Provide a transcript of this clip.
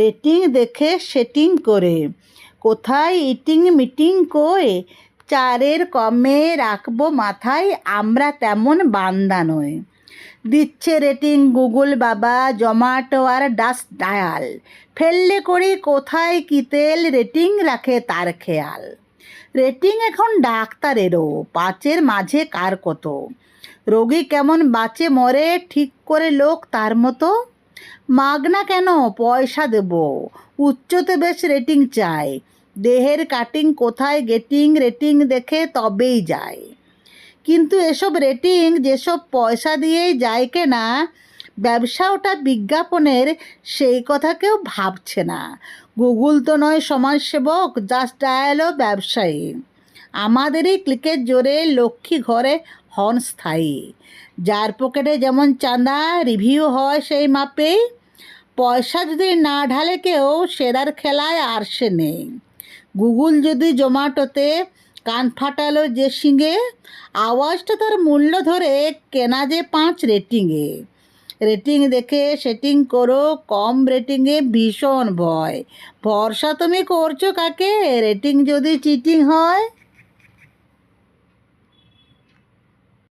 Rating দেখে setting করে। কোথায় ইটিং মিটিং কই? চারের কমে রাখব মাথায়, আমরা তেমন বান্দা নয় দিচ্ছে রেটিং গুগল বাবা জমাটো আর ডাস্ট ডায়াল। ফেললে করি কোথায় কি তেল রেটিং রাখে তার খেয়াল। রেটিং এখন ডাক্তারেরও, পাঁচের মাঝে কার কত? রোগী কেমন বাঁচে মরে, ঠিক করে লোক তার মতো? মাগনা কেন? পয়সা দেব। উচ্চতে বেশ রেটিং চাই। দেহের কাটিং কোথায় গেটিং রেটিং দেখে তবেই যায় কিন্তু এসব রেটিং, যেসব পয়সা দিয়েই যায় কেনা ব্যবসা ওটা বিজ্ঞাপনের সেই কথা কেউ ভাবছে না। গুগল তো নয় সমাজসেবক, জাস্ট ডায়ালও ব্যবসায়ী। আমাদেরই ক্লিকের জোরে লক্ষ্মী ঘরে হন স্থায়ী। যার পকেটে যেমন চাঁদা, রিভিউ হয় সেই মাপেই পয়সা যদি না ঢালে কেউ সেরার খেলায় আর সে নেই। গুগল যদি জোম্যাটোতে কান ফাটালো যে সিঙ্গে আওয়াজটা তার মূল্য ধরে কেনা যে পাঁচ রেটিংয়ে। রেটিং দেখে সেটিং করো, কম রেটিংয়ে ভীষণ ভয়। ভরসা তুমি করছ কাকে? রেটিং যদি চিটিং হয়